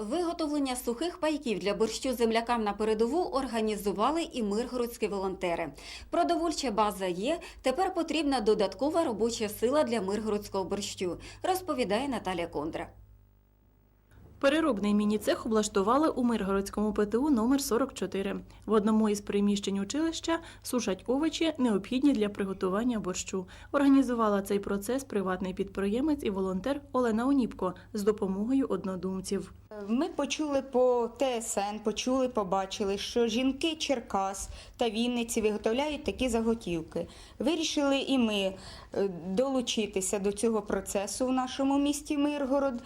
Виготовлення сухих пайків для борщу землякам на передову організували і миргородські волонтери. Продовольча база є, тепер потрібна додаткова робоча сила для миргородського борщу, розповідає Наталя Кондра. Переробний міні-цех облаштували у Миргородському ПТУ номер 44. В одному із приміщень училища сушать овочі, необхідні для приготування борщу. Організувала цей процес приватний підприємець і волонтер Олена Оніпко з допомогою однодумців. Ми почули по ТСН, почули, побачили, що жінки Черкас та Вінниці виготовляють такі заготівки. Вирішили і ми е, долучитися до цього процесу в нашому місті Миргород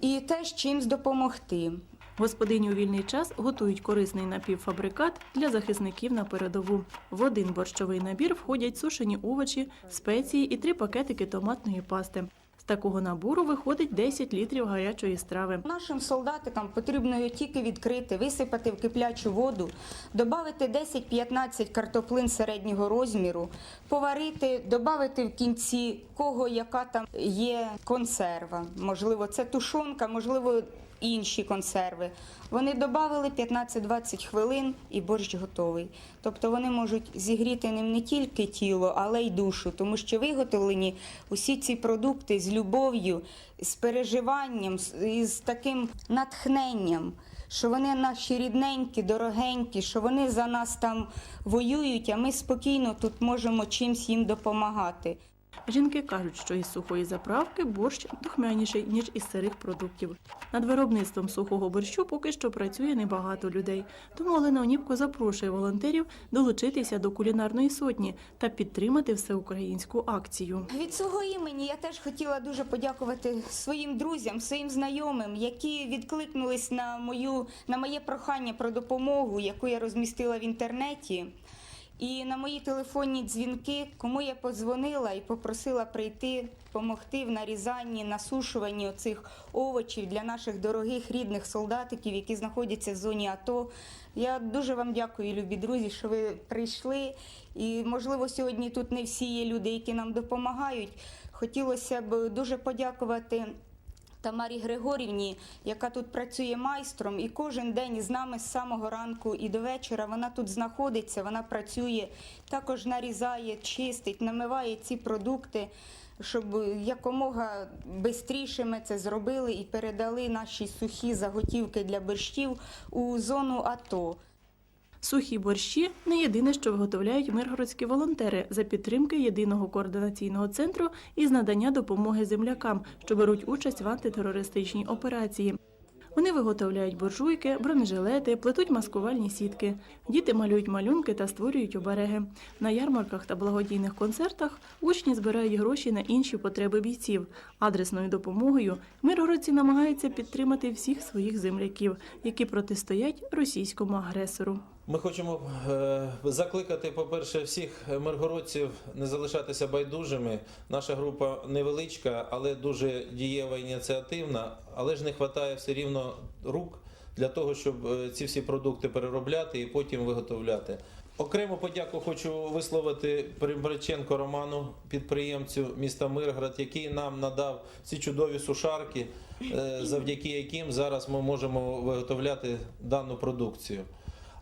і теж чимсь допомогти. Господині у вільний час готують корисний напівфабрикат для захисників на передову. В один борщовий набір входять сушені овочі, спеції і три пакетики томатної пасти. Такого набору виходить 10 літрів гарячої страви. Нашим солдатикам потрібно його тільки відкрити, висипати в киплячу воду, додати 10-15 картоплин середнього розміру, поварити, додати в кінці кого яка там є консерва. Можливо, це тушонка, можливо, інші консерви. Вони додали 15-20 хвилин і борщ готовий. Тобто вони можуть зігріти ним не тільки тіло, але й душу, тому що виготовлені усі ці продукти з любов'ю, з переживанням, з- таким натхненням. Що вони наші рідненькі, дорогенькі, що вони за нас там воюють, а ми спокійно тут можемо чимсь їм допомагати. Жінки кажуть, що із сухої заправки борщ духмяніший, ніж із сирих продуктів. Над виробництвом сухого борщу поки що працює небагато людей. Тому Олена Оніпко запрошує волонтерів долучитися до кулінарної сотні та підтримати всеукраїнську акцію. Від свого імені я теж хотіла дуже подякувати своїм друзям, своїм знайомим, які відкликнулись на мою на моє прохання про допомогу, яку я розмістила в інтернеті. І на мої телефонні дзвінки, кому я подзвонила і попросила прийти, допомогти в нарізанні, насушуванні оцих овочів для наших дорогих рідних солдатиків, які знаходяться в зоні АТО. Я дуже вам дякую, любі друзі, що ви прийшли. І можливо, сьогодні тут не всі є люди, які нам допомагають. Хотілося б дуже подякувати. Тамарі Григорівні, яка тут працює майстром, і кожен день з нами з самого ранку і до вечора вона тут знаходиться, вона працює, також нарізає, чистить, намиває ці продукти, щоб якомога швидше ми це зробили і передали наші сухі заготівки для борщів у зону АТО. Сухі борщі не єдине, що виготовляють миргородські волонтери за підтримки єдиного координаційного центру із надання допомоги землякам, що беруть участь в антитерористичній операції. Вони виготовляють буржуйки, бронежилети, плетуть маскувальні сітки. Діти малюють малюнки та створюють обереги. На ярмарках та благодійних концертах учні збирають гроші на інші потреби бійців. Адресною допомогою миргородці намагаються підтримати всіх своїх земляків, які протистоять російському агресору. Ми хочемо е, закликати, по-перше, всіх миргородців не залишатися байдужими. Наша група невеличка, але дуже дієва ініціативна, але ж не вистачає все рівно рук для того, щоб е, ці всі продукти переробляти і потім виготовляти. Окрему подяку хочу висловити Примбраченко Роману, підприємцю міста Миргород, який нам надав ці чудові сушарки, е, завдяки яким зараз ми можемо виготовляти дану продукцію.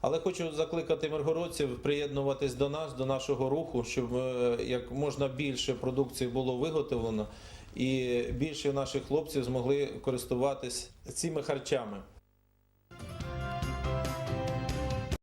Але хочу закликати миргородців приєднуватись до нас, до нашого руху, щоб е, як можна більше продукції було виготовлено і більше наших хлопців змогли користуватись цими харчами.